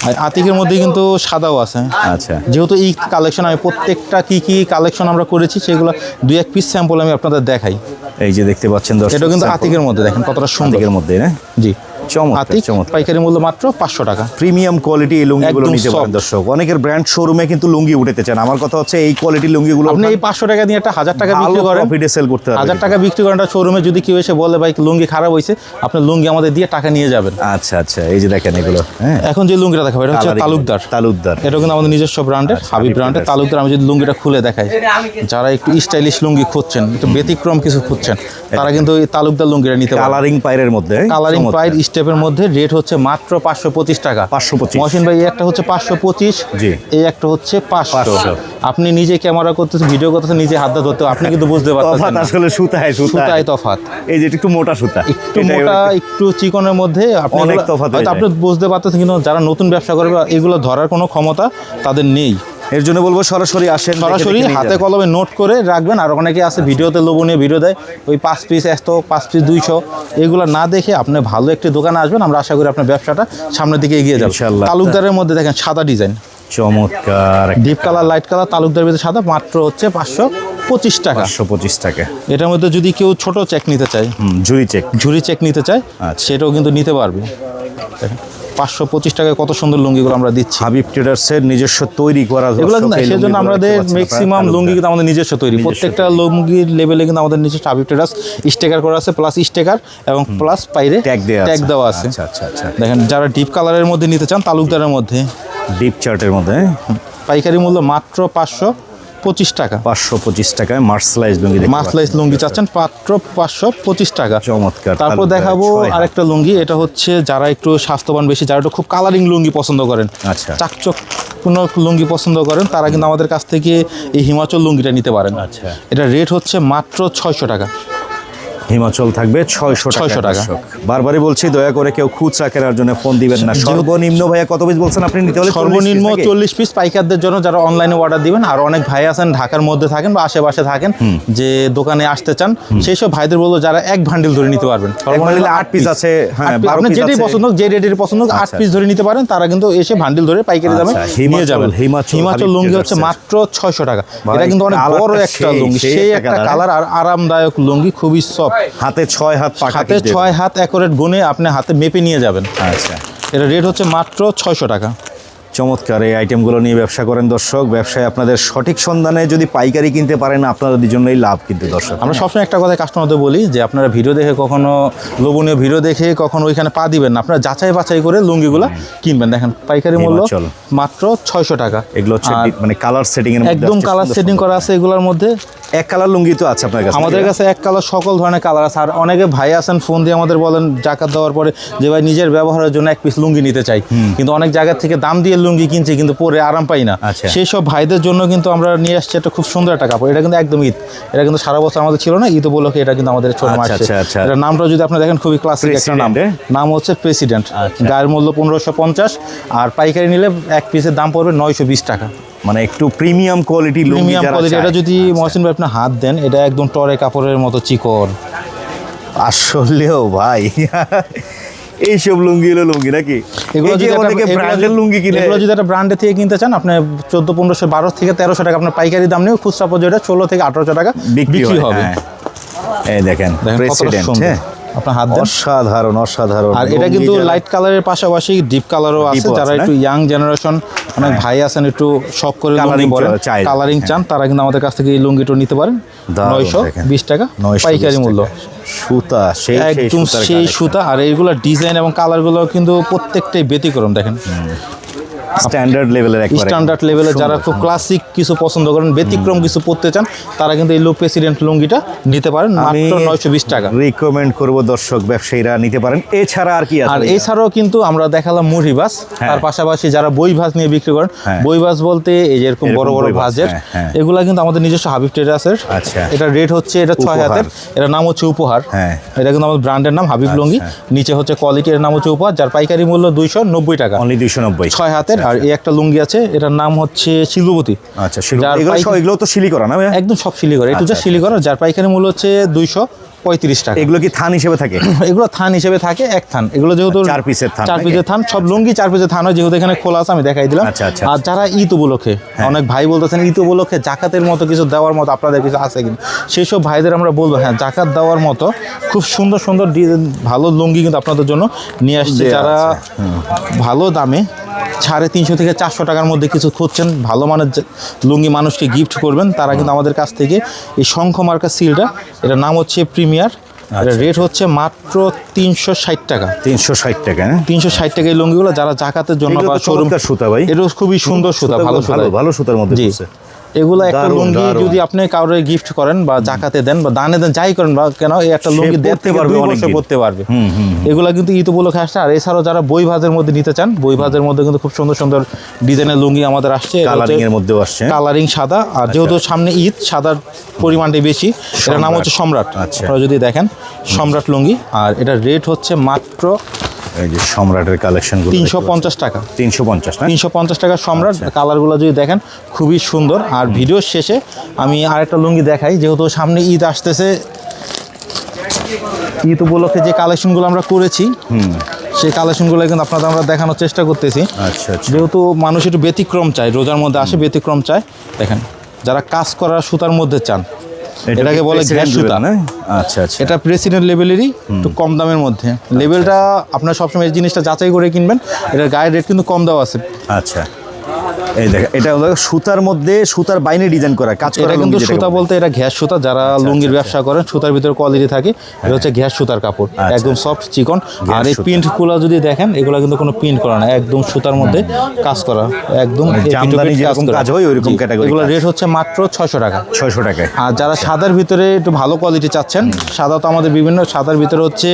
আর আতিকের মধ্যে কিন্তু সাদাও আছে। আচ্ছা। যেহেতু এই কালেকশন আমি প্রত্যেকটা কি কি কালেকশন আমরা করেছি সেগুলো দুই এক পিস স্যাম্পল আমি আপনাদের দেখাই। এই যে দেখতে পাচ্ছেন দর্শক এটা কিন্তু আতিকের মধ্যে দেখেন কতটা সুন্দর। আতিকের মধ্যে না? জি। আতিক পাইকারি মূল্য মাত্র পাঁচশো টাকা। প্রিমিয়াম কোয়ালিটি এই লুঙ্গিগুলো নিতে পারেন দর্শক। অনেকের ব্র্যান্ড শোরুমে কিন্তু লুঙ্গি উঠাতে চান। আমার কথা হচ্ছে এই কোয়ালিটির লুঙ্গিগুলো আপনি এই পাঁচশো টাকা দিয়ে একটা হাজার টাকা বিক্রি করেন। প্রফিটে সেল করতে হাজার টাকা বিক্রি করেন শোরুমে যদি কেউ এসে বলে ভাই লুঙ্গি খারাপ হয়েছে আপনি লুঙ্গি আমাদের দিয়ে টাকা নিয়ে যাবেন। আচ্ছা আচ্ছা এই যে দেখেন এগুলো হ্যাঁ। এখন যে লুঙ্গিটা দেখাবো এটা হচ্ছে তালুকদার। তালুকদার। এটা কিন্তু আমাদের নিজস্ব ব্র্যান্ডের আচ্ছা, হাবিব হাবিব ব্র্যান্ডের। তালুকদার আমি যদি লুঙ্গিটা খুলে দেখাই যারা একটু স্টাইলিশ লুঙ্গি খুঁজছেন একটু ব্যতিক্রম কিছু খুঁজছেন তারা কিন্তু এই তালুকদার লুঙ্গিটা নিতে কালারিং পাইরের মধ্যে কালারিং চমৎকার। পাইর স্টেপের মধ্যে রেট হচ্ছে মাত্র পাঁচশো পঁচিশ টাকা। 525 মহসিন ভাই এই একটা হচ্ছে পাঁচশো পঁচিশ জি। এই একটা হচ্ছে পাঁচশো। আপনি নিজে ক্যামেরা করতেছেন ভিডিও করতেছেন নিজে হাত ধরতে আপনি কিন্তু বুঝতে পারতেছেন তফাৎ না। আসলে সুতায় সুতায়। তফাত এই যে একটু মোটা সুতা একটু মোটা একটু চিকনের মধ্যে আপনি অনেক হয়ে আপনি বুঝতে পারতেছেন কিন্তু যারা নতুন ব্যবসা করবে এগুলো ধরার কোনো ক্ষমতা তাদের নেই। এর জন্য বলব সরাসরি আসেন সরাসরি হাতে কলমে নোট করে রাখবেন। আর অনেকে আছে ভিডিওতে লোভনীয় ভিডিও দেয় ওই পাঁচ পিস এত পাঁচ পিস দুইশো এগুলো না দেখে আপনি ভালো একটি দোকানে আসবেন। আমরা আশা করি আপনার ব্যবসাটা সামনের দিকে এগিয়ে যাবে। তালুকদারের মধ্যে দেখেন সাদা ডিজাইন। চমৎকার। Deep colour light colour Talukdar ভিতরে সাদা মাত্র হচ্ছে পাঁচশো পঁচিশ টাকা। পাঁচশো পঁচিশ টাকা। এটার মধ্যে যদি কেউ ছোট চেক নিতে চায় ঝুড়ি চেক ঝুরি চেক নিতে চায় আচ্ছা। সেটাও কিন্তু নিতে পারবে। দেখেন, পাঁচশো পঁচিশ টাকায় কত সুন্দর লুঙ্গিগুলো আমরা দিচ্ছি। হাবিব ট্রেডার্সের নিজস্ব তৈরি করা এগুলো এই সেজন্য আমাদের ম্যাক্সিমাম লুঙ্গি কিন্তু আমাদের নিজস্ব তৈরি। প্রত্যেকটা লুঙ্গির লেভেলে কিন্তু আমাদের নিজস্ব হাবিব টেরাস স্টেকার করা আছে প্লাস স্টেকার এবং প্লাস পাইরে ট্যাগ দেওয়া ট্যাগ দেওয়া আছে। আচ্ছা আচ্ছা আচ্ছা। দেখেন যারা ডিপ কালারের মধ্যে নিতে চান তালুকদারের মধ্যে। ডিপ চার্টের মধ্যে। পাইকারি মূল্য মাত্র পাঁচশো পঁচিশ টাকা পাঁচশো পঁচিশ টাকায় মার্সলাইজ লুঙ্গি মার্সলাইজ লুঙ্গি চাচ্ছেন মাত্র পাঁচশো পঁচিশ টাকা চমৎকার তারপর দেখাবো। আরেকটা লুঙ্গি এটা হচ্ছে যারা একটু স্বাস্থ্যবান বেশি যারা একটু খুব কালারিং লুঙ্গি পছন্দ করেন আচ্ছা। চাকচক কোনো লুঙ্গি পছন্দ করেন তারা কিন্তু আমাদের কাছ থেকে এই হিমাচল লুঙ্গিটা নিতে পারেন আচ্ছা। এটা রেট হচ্ছে মাত্র ছয়শো টাকা হিমাচল থাকবে ছয়শো 600 টাকা। বারবারই বলছি দয়া করে কেউ খুচরা কেনার জন্য ফোন দিবেন না। সর্বনিম্ন ভাইয়া কত পিস বলছেন আপনি? নিতে হলে সর্বনিম্ন চল্লিশ পিস পাইকারদের জন্য যারা অনলাইনে অর্ডার দিবেন আর অনেক ভাই আছেন ঢাকার মধ্যে থাকেন বা আশেপাশে থাকেন যে দোকানে আসতে চান সেই সব ভাইদের বলব যারা এক ভান্ডিল ধরে নিতে পারবেন। আট পিস আছে, হ্যাঁ, আট piece। 12 আপনার piece যেটাই পছন্দ যে রেটের পছন্দ আট আচ্ছা। পিস ধরে নিতে পারেন তারা কিন্তু এসে ভান্ডিল ধরে পাইকারি দামে আচ্ছা, নিয়ে যাবেন। হিমাচল হিমাচল লুঙ্গি হচ্ছে মাত্র ছয়শো টাকা। এটা কিন্তু অনেক বড় একটা লুঙ্গি সেই একটা কালার। আর আরামদায়ক লুঙ্গি খুবই সফট হাতে ছয় হাত হাতে ছয় হাত একরেট গুনে আপনি হাতে মেপে নিয়ে যাবেন। আচ্ছা। এটা রেট হচ্ছে মাত্র ছয়শো টাকা। চমৎকার এই আইটেমগুলো নিয়ে ব্যবসা করেন দর্শক। ব্যবসায় আপনাদের সঠিক সন্ধানে যদি পাইকারি কিনতে পারেন আপনাদের জন্যই লাভ কিন্তু দর্শক। আমরা সবসময় একটা কথা কাস্টমারদের বলি যে আপনারা ভিডিও দেখে কখনো লোভনীয় ভিডিও দেখে কখনো ওইখানে পা দিবেন না। আপনারা যাচাই বাছাই করে লুঙ্গিগুলো কিনবেন। দেখেন পাইকারি মূল্য। মাত্র ছয়শো টাকা। এগুলো হচ্ছে মানে কালার সেটিং এর একদম কালার সেটিং করা আছে এগুলোর মধ্যে। এক কালার লুঙ্গি তো আছে আপনার কাছে। আমাদের কাছে এক কালার সকল ধরনের কালার আছে। আর অনেকে ভাই আছেন ফোন দিয়ে আমাদের বলেন জাকাত দেওয়ার পরে যে ভাই নিজের ব্যবহারের জন্য এক পিস লুঙ্গি নিতে চাই। কিন্তু অনেক জায়গা থেকে দাম দিয়ে লুঙ্গি কিনছি কিন্তু পরে আরাম পাই না। আচ্ছা। সেই সব ভাইদের জন্য কিন্তু আমরা নিয়ে আসছি একটা খুব সুন্দর একটা কাপড়। এটা কিন্তু একদম ঈদ। এটা কিন্তু সারা বছর আমাদের ছিল না ঈদ উপলক্ষে এটা কিন্তু আমাদের ছোট আচ্ছা, আচ্ছা, আচ্ছা। এটা নামটা যদি আপনি দেখেন খুবই ক্লাসিক একটা নাম। নাম হচ্ছে প্রেসিডেন্ট আচ্ছা। গায়ের মূল্য পনেরোশো পঞ্চাশ আর পাইকারি নিলে এক পিসের দাম পড়বে নয়শো বিশ টাকা। মানে একটু প্রিমিয়াম কোয়ালিটি প্রিমিয়াম কোয়ালিটি এটা যদি মহসিন ভাই আপনি হাত দেন এটা একদম টরে কাপড়ের মতো চিকন। আসলেও ভাই। এইসব লুঙ্গি হলো লুঙ্গি নাকি? এগুলো যদি অনেকে ব্র্যান্ডের লুঙ্গি কিনে। এগুলো যদি একটা ব্র্যান্ডে থেকে কিনতে চান আপনি চোদ্দ পনেরোশো বারো থেকে তেরোশো টাকা আপনার পাইকারি দাম নিয়ে খুচরা পর্যায়ে ষোলো থেকে আঠারোশো টাকা বিক্রি হবে। হ্যাঁ। এই দেখেন প্রেসিডেন্ট হ্যাঁ। আপনার হাত দেন। অসাধারণ অসাধারণ। আর এটা কিন্তু লাইট কালারের পাশাপাশি ডিপ কালারও আছে। যারা একটু ইয়াং জেনারেশন অনেক ভাই আছেন একটু শখ করে লুঙ্গি পরেন কালারিং চান তারা কিন্তু আমাদের কাছ থেকে এই লুঙ্গিটা নিতে পারেন। নয়শো। বিশ টাকা 920 পাইকারি মূল্য। সুতা সেই একদম সেই সুতা আর এইগুলো ডিজাইন এবং কালারগুলো কিন্তু প্রত্যেকটাই ব্যতিক্রম দেখেন। স্ট্যান্ডার্ড লেভেলের একবারে। স্ট্যান্ডার্ড লেভেলে যারা খুব ক্লাসিক কিছু পছন্দ করেন ব্যতিক্রম কিছু পড়তে চান তারা কিন্তু এই লো প্রেসিডেন্ট লুঙ্গিটা নিতে পারেন মাত্র নয়শো বিশ টাকা। রিকমেন্ড করব দর্শক ব্যবসায়ীরা নিতে পারেন। এছাড়া আর কি আছে? আর এছাড়াও কিন্তু আমরা দেখালাম মুড়ি ভাস তার পাশাপাশি যারা বই ভাস নিয়ে বিক্রি করেন হ্যাঁ। বই ভাস বলতে এই যে এরকম বড় বড় ভাজের হ্যাঁ, হ্যাঁ। এগুলা কিন্তু আমাদের নিজস্ব হাবিব ট্রেডার্সের আচ্ছা। এটা রেট হচ্ছে এটা ছয়। হাতের এটা নাম হচ্ছে উপহার। হ্যাঁ। এটা কিন্তু আমাদের ব্র্যান্ডের নাম হাবিব লুঙ্গি। নিচে হচ্ছে কোয়ালিটি এর নাম হচ্ছে উপহার যার পাইকারি মূল্য দুইশো নব্বই টাকা। অনলি দুইশো নব্বই। ছয় হাতের আর এই একটা লুঙ্গি আছে এটার নাম হচ্ছে শিল্পপতি আচ্ছা এগুলো তো শিলি করা না একদম সব শিলি করে একটু আচ্ছা, শিলি করে যার পাইকারি মূল্য হচ্ছে দুইশো পঁয়ত্রিশ টাকা। এগুলো কি থান হিসেবে থাকে? এগুলো থান হিসেবে থাকে এক থান। এগুলো যেহেতু চার পিসের থান চার পিসের থান সব লুঙ্গি চার পিসের থান হয় যেহেতু এখানে খোলা আছে আমি দেখাই দিলাম। আচ্ছা, আচ্ছা, আর যারা ঈদ উপলক্ষে অনেক ভাই বলতেছেন ঈদ উপলক্ষে জাকাতের মতো কিছু দেওয়ার মতো আপনাদের কিছু আছে কিনা? সেই সব ভাইদের আমরা বলব হ্যাঁ জাকাত দেওয়ার মতো খুব সুন্দর সুন্দর ভালো লুঙ্গি কিন্তু আপনাদের জন্য নিয়ে আসছে যারা ভালো দামে সাড়ে তিনশো থেকে চারশো টাকার মধ্যে কিছু খুঁজছেন ভালো মানের লুঙ্গি মানুষকে গিফট করবেন তারা কিন্তু আমাদের কাছ থেকে এই শঙ্খ মার্কা সিলটা এটার নাম হচ্ছে প্রিমিয়ার এটা রেট হচ্ছে মাত্র তিনশো ষাট টাকা তিনশো ষাট টাকা হ্যাঁ? তিনশো ষাট টাকা এই লুঙ্গিগুলো যারা জাকাতের জন্য এগুলো বা শোরুম সুতা ভাই। এটা খুবই সুন্দর সুতা ভালো সুতা ভালো সুতার মধ্যে জি। এগুলো একটা লুঙ্গি যদি আপনি কাউরে গিফট করেন বা জাকাতে দেন বা দানে দেন যাই করেন বা কেন এই একটা লুঙ্গি থেকে পারবে অনেক। পরতে পারবে। এগুলো কিন্তু ঈদ উপলক্ষে আসছে আর এছাড়াও যারা বই ভাজের মধ্যে নিতে চান বই ভাজের মধ্যে কিন্তু খুব সুন্দর সুন্দর ডিজাইনের লুঙ্গি আমাদের আসছে। কালারিং এর মধ্যেও আসছে। কালারিং সাদা। আর যেহেতু সামনে ঈদ সাদার পরিমাণটাই বেশি এটার নাম হচ্ছে সম্রাট। আচ্ছা। আপনারা যদি দেখেন সম্রাট লুঙ্গি। আর এটার রেট হচ্ছে মাত্র এই যে সম্রাটের কালেকশন তিনশো পঞ্চাশ টাকা। তিনশো পঞ্চাশ না? তিনশো পঞ্চাশ টাকা সম্রাট। আচ্ছা। কালারগুলো যদি দেখেন খুবই সুন্দর। আর ভিডিওর শেষে আমি আরেকটা লুঙ্গি দেখাই যেহেতু সামনে ঈদ আসতেছে ঈদ উপলক্ষে যে কালেকশনগুলো আমরা করেছি সেই কালেকশনগুলো কিন্তু আপনাদের আমরা দেখানোর চেষ্টা করতেছি। আচ্ছা আচ্ছা। যেহেতু মানুষ একটু ব্যতিক্রম চায় রোজার মধ্যে আসে ব্যতিক্রম চায়। দেখেন যারা কাজ করা সুতার মধ্যে চান এটাকে বলে গ্যাস সুতা না আচ্ছা আচ্ছা। এটা প্রেসিডেন্ট লেভেলেরই একটু কম দামের মধ্যে। লেভেলটা আপনার সবসময় এই জিনিসটা যাচাই করে কিনবেন। এটার গায়ের রেট কিন্তু কম দেওয়া আছে। আচ্ছা। এই দেখ এটা হলো সুতার মধ্যে সুতার বাইনে ডিজাইন করা কাজ করা কিন্তু সুতা বলতে এটা ঘ্যাস সুতা যারা লুঙ্গির ব্যবসা করেন সুতার ভিতরে কোয়ালিটি থাকে। এটা হচ্ছে ঘ্যাস সুতার কাপড় আচ্ছা। একদম সফট চিকন। আর এই। প্রিন্টগুলো যদি দেখেন এগুলো কিন্তু কোনো প্রিন্ট করা না একদম সুতার মধ্যে কাজ করা একদম মানে জামদানি যেরকম কাজ হয়, ওইরকম category এগুলো রেট হচ্ছে মাত্র ছয়শো টাকা। ছয়শো টাকায়। আর যারা সাদার ভিতরে একটু ভালো কোয়ালিটি চাচ্ছেন সাদা তো আমাদের বিভিন্ন সাদার ভিতরে হচ্ছে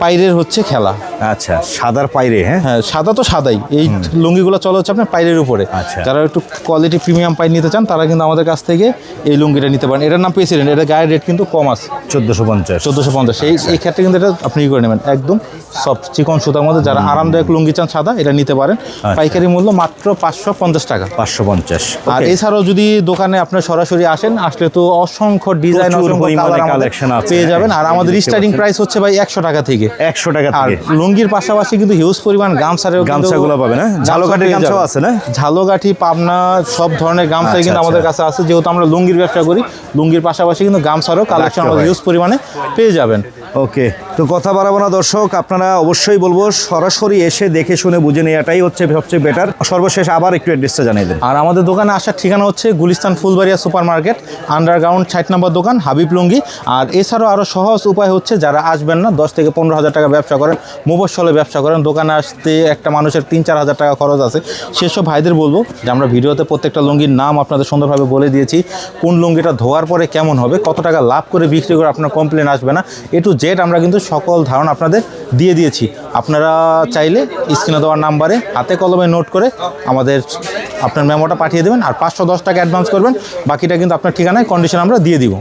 পাইরের হচ্ছে খেলা। আচ্ছা সাদার পাইরে হ্যাঁ? হ্যাঁ সাদা তো সাদাই। এই লুঙ্গিগুলো চলে হচ্ছে আপনার পাইরের উপরে। আচ্ছা। যারা একটু কোয়ালিটি প্রিমিয়াম পাই নিতে চান তারা কিন্তু আমাদের কাছ থেকে এই লুঙ্গিটা নিতে পারেন। এটার নাম প্রেসিডেন্ট এটা গায়ের রেট কিন্তু কম আছে। চোদ্দোশো পঞ্চাশ। চোদ্দোশো পঞ্চাশ। এই এই ক্ষেত্রে কিন্তু এটা আপনি ই করে নেবেন একদম সফট চিকন সুতার মধ্যে। যারা আরামদায়ক লুঙ্গি চান সাদা এটা নিতে পারেন। আচ্ছা। পাইকারি মূল্য মাত্র পাঁচশো পঞ্চাশ টাকা। পাঁচশো পঞ্চাশ আর এছাড়াও যদি দোকানে আপনার সরাসরি আসেন আসলে তো অসংখ্য ডিজাইন অসংখ্য। পেয়ে যাবেন। আর আমাদের দেখতে স্টার্টিং প্রাইস হচ্ছে ভাই একশো টাকা থেকে। একশো টাকা আর থেকে। লুঙ্গির পাশাপাশি কিন্তু হিউজ পরিমাণ গামছা কিন্তু- গামছাগুলো পাবে না ঝালকাঠির পেয়ে গামছাও আছে না? ঝালকাঠি পাবনা সব ধরনের গামছাই আচ্ছা, কিন্তু আমাদের আচ্ছা। কাছে আছে। যেহেতু আমরা লুঙ্গির ব্যবসা করি লুঙ্গির পাশাপাশি কিন্তু গামছারও কালেকশন আমাদের হিউজ পরিমাণে পেয়ে যাবেন। ওকে। তো কথা বাড়াবো না, দর্শক। আপনারা অবশ্যই বলব, সরাসরি এসে দেখে শুনে বুঝে নেওয়াটাই হচ্ছে সবচেয়ে বেটার সর্বশেষ আবার একটু অ্যাড্রেসটা জানিয়ে দেন। আর আমাদের দোকানে আসার ঠিকানা হচ্ছে Gulistan Fulbaria super market underground ষাট নম্বর দোকান, হাবিব লুঙ্গি। আর এছাড়াও আরও সহজ উপায় হচ্ছে, যারা আসবেন না, দশ থেকে পনেরো হাজার টাকা ব্যবসা করেন মুবসলে ব্যবসা করেন, দোকানে আসতে একটা মানুষের তিন চার হাজার টাকা খরচ আছে। সেসব ভাইদের বলব যে আমরা ভিডিওতে প্রত্যেকটা লুঙ্গির নাম আপনাদের সুন্দরভাবে বলে দিয়েছি, কোন লুঙ্গিটা ধোয়ার পরে কেমন হবে, কত টাকা লাভ করে বিক্রি করে আপনার কমপ্লেন আসবে না। এ টু জেড আমরা কিন্তু সকল ধারণা আপনাদের দিয়ে দিয়েছি। আপনারা চাইলে স্ক্রিনে দেওয়ার নাম্বারে হাতে কলমে নোট করে আমাদের আপনার মেমোটা পাঠিয়ে দেবেন আর পাঁচশো দশ টাকা অ্যাডভান্স করবেন। বাকিটা কিন্তু আপনার ঠিকানায় কন্ডিশন আমরা দিয়ে দিব।